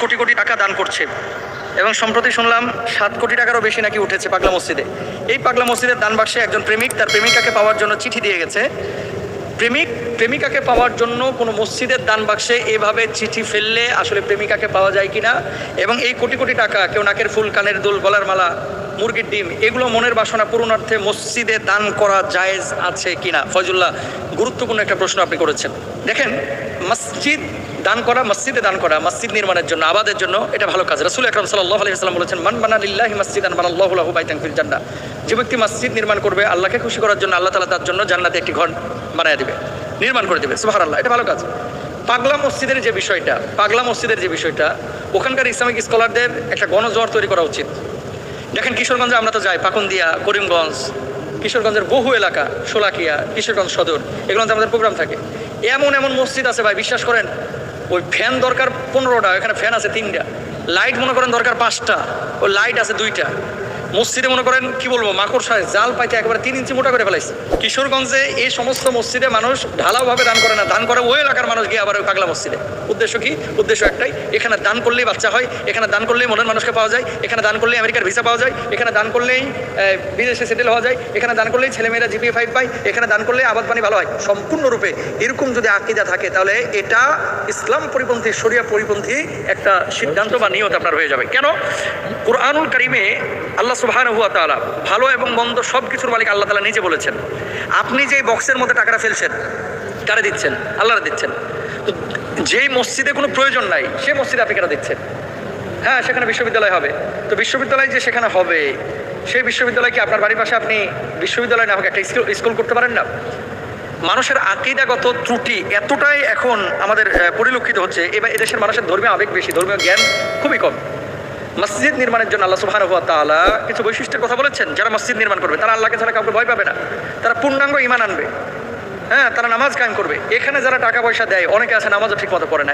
কোটি কোটি টাকা দান করছে। এবং সম্প্রতি শুনলাম সাত কোটি টাকারও বেশি নাকি উঠেছে পাগলা মসজিদে। এই পাগলা মসজিদের দান বাক্সে একজন প্রেমিক তার প্রেমিকাকে পাওয়ার জন্য চিঠি দিয়ে গেছে। প্রেমিক, প্রেমিকাকে পাওয়ার জন্য কোনো মসজিদের দান বাক্সে এভাবে চিঠি ফেললে আসলে প্রেমিকাকে পাওয়া যায় কি না এবং এই কোটি কোটি টাকা, কেউ নাকের ফুল, কানের দুল, গলার মালা, মুরগির ডিম, এগুলো মনের বাসনা পূরণার্থে মসজিদে দান করা জায়েজ আছে কিনা? ফয়জুল্লাহ, গুরুত্বপূর্ণ একটা প্রশ্ন আপনি করেছেন। দেখেন মসজিদ দান করা, মসজিদে দান করা, মসজিদ নির্মাণের জন্য, আবাদের জন্য এটা ভালো কাজ। রাসুল আকরম সাল্লাহ আলাইসাল্লাম বলেছেন, মান বানা লিল্লাহি মসজিদান বানাল্লাহু লাহু বাইতান ফিল জান্নাহ। যে ব্যক্তি মসজিদ নির্মাণ করবে, আল্লাহকে খুশি করার জন্য আল্লাহ তাআলা তার জন্য জান্নাতে একটি ঘর বানায় দিবে, নির্মাণ করে দেবে। সুহার আল্লাহ এটা ভালো কাজ। পাগলা মসজিদের যে বিষয়টা, পাগলা মসজিদের যে বিষয়টা, ওখানকার ইসলামিক স্কলারদের একটা গণজোয়ার তৈরি করা উচিত। দেখেন কিশোরগঞ্জে আমরা তো যাই, পাকুন্দিয়া, করিমগঞ্জ, কিশোরগঞ্জের বহু এলাকা, শোলাকিয়া, কিশোরগঞ্জ সদর, এগুলোতে আমাদের প্রোগ্রাম থাকে। এমন এমন মসজিদ আছে ভাই, বিশ্বাস করেন? ওই ফ্যান দরকার পনেরোটা এখানে ফ্যান আছে তিনটা। লাইট মনে করেন দরকার পাঁচটা ও লাইট আছে দুইটা। মসজিদে মনে করেন, কি বলব মাকড়সায় জাল পাইতে একেবারে তিন ইঞ্চি মোটা করে ফেলাইছে। কিশোরগঞ্জে এই সমস্ত মসজিদে মানুষ ঢালাওভাবে দান করে না, দান করে ওই এলাকার মানুষ গিয়ে আবার ওই পাগলা মসজিদে। উদ্দেশ্য কি? উদ্দেশ্য একটাই, এখানে দান করলেই বাচ্চা হয়, এখানে দান করলেই মনের মানুষকে পাওয়া যায়, এখানে দান করলেই আমেরিকার ভিসা পাওয়া যায়, এখানে দান করলেই বিদেশে সেটেল হওয়া যায়, এখানে দান করলেই ছেলেমেয়েরা জিপিএ ফাইভ পায়, এখানে দান করলেই আবাদ পানি ভালো হয়। সম্পূর্ণরূপে এরকম যদি আকিদা থাকে, তাহলে এটা ইসলাম পরিপন্থী, শরিয়া পরিপন্থী একটা সিদ্ধান্ত বা নিয়ত আপনার হয়ে যাবে। কেন? কোরআনুল কারিমে আল্লাহ সুবহান হুয়া তাআলা ভালো এবং মন্দ সব কিছুর মালিক আল্লাহ তাআলা নিজে বলেছেন। আপনি যে বক্সের মধ্যে টাকাটা ফেলছেন, কারে দিচ্ছেন? আল্লাহরা দিচ্ছেন। তো যেই মসজিদে কোনো প্রয়োজন নাই সেই মসজিদে আপনি কেন দিচ্ছেন? হ্যাঁ সেখানে বিশ্ববিদ্যালয় হবে। তো বিশ্ববিদ্যালয় যে সেখানে হবে, সেই বিশ্ববিদ্যালয় কি আপনার বাড়ির পাশে আপনি বিশ্ববিদ্যালয় নামক একটা স্কুল স্কুল করতে পারেন না? মানুষের আকিদাগত ত্রুটি এতটাই এখন আমাদের পরিলক্ষিত হচ্ছে, এবার এদেশের মানুষের ধর্মীয় আবেগ বেশি, ধর্মীয় জ্ঞান খুবই কম। মসজিদ নির্মাণের জন্য আল্লাহ সুহান তালা কিছু বৈশিষ্ট্যের কথা বলেছেন। যারা মসজিদ নির্মাণ করবে, তারা আল্লাহকে ছাড়া কাউকে ভয় পাবে না। তারা পূর্ণাঙ্গ ইমান আনবে। হ্যাঁ তারা নামাজ কায়েম করবে। এখানে যারা টাকা পয়সা দেয়, অনেকে আছে নামাজও ঠিক মতো পড়ে না।